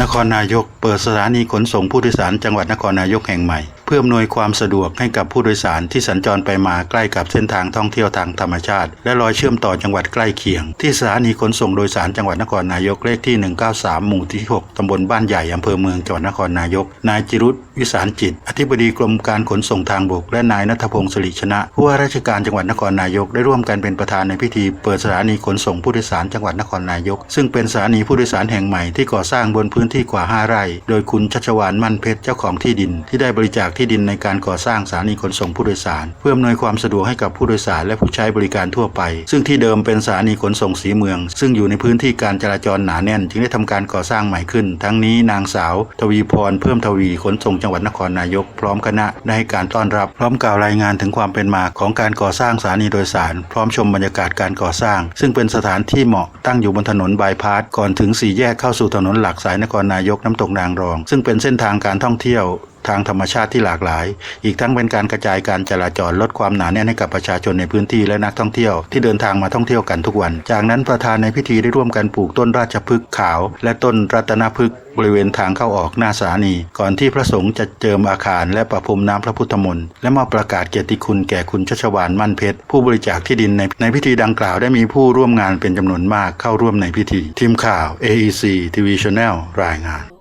นครนายก เปิดสถานีขนส่งผู้โดยสารจังหวัดนครนายกแห่งใหม่ พื่ออำนวยความสะดวกให้กับผู้โดยสารที่สัญจรไปมาใกล้กับเส้นทางท่องเที่ยวทางธรรมชาติ และรอยเชื่อมต่อจังหวัดใกล้เคียง ที่สถานีขนส่งโดยสารจังหวัดนครนายกเลขที่ 193 หมู่ที่ 6 ตำบลบ้านใหญ่อำเภอเมืองจังหวัดนครนายก นายจิรุตวิสารจิต อธิบดีกรมการขนส่งทางบก และนายนัทพงศ์สิริชนะ ผู้ว่าราชการจังหวัดนครนายกได้ร่วมกันเป็นประธานในพิธี เปิดสถานีขนส่งผู้โดยสารจังหวัดนครนายก ซึ่งเป็นสถานีผู้โดยสารแห่งใหม่ที่ก่อสร้างบนพื้นที่กว่า 5 ไร่ โดยคุณชัชวานมั่นเพชรเจ้าของที่ดินที่ได้บริจาคที่ดินในการก่อสร้างสถานีขนส่งผู้โดยสาร เพื่ออำนวยความสะดวกให้กับผู้โดยสารและผู้ใช้บริการทั่วไป ซึ่งที่เดิมเป็นสถานีขนส่งสีเมือง ซึ่งอยู่ในพื้นที่การจราจรหนาแน่น จึงได้ทำการก่อสร้างใหม่ขึ้น ทั้งนี้นางสาว ทวีพรเพิ่มทวีขนส่งจังหวัดนครนายก พร้อมคณะได้ให้การต้อนรับ พร้อมกล่าวรายงานถึงความเป็นมาของการก่อสร้างสถานีโดยสาร พร้อมชมบรรยากาศการก่อสร้าง ซึ่งเป็นสถานที่เหมาะตั้งอยู่บนถนนบายพาสก่อนถึงสี่แยกเข้าสู่ถนนหลักสายนครนายกน้ำตกนางรอง ซึ่งเป็นเส้นทางการท่องเที่ยว ทางธรรมชาติที่หลากหลาย อีกทั้งเป็นการกระจายการจราจรลดความหนาแน่นให้กับประชาชนในพื้นที่และนักท่องเที่ยวที่เดินทางมาท่องเที่ยวกันทุกวัน จากนั้นประธานในพิธีได้ร่วมกันปลูกต้นราชพฤกษ์ขาว และต้นรัตนพฤกษ์บริเวณทางเข้าออกหน้าสถานี ก่อนที่พระสงฆ์จะเจิมอาคารและประพรมน้ำพระพุทธมนต์และมาประกาศเกียรติคุณแก่คุณชัชวานมั่นเพชรผู้บริจาคที่ดินในในพิธีดังกล่าวได้มีผู้ร่วมงานเป็นจำนวนมากเข้าร่วมในพิธี ทีมข่าว AEC TV Channel รายงาน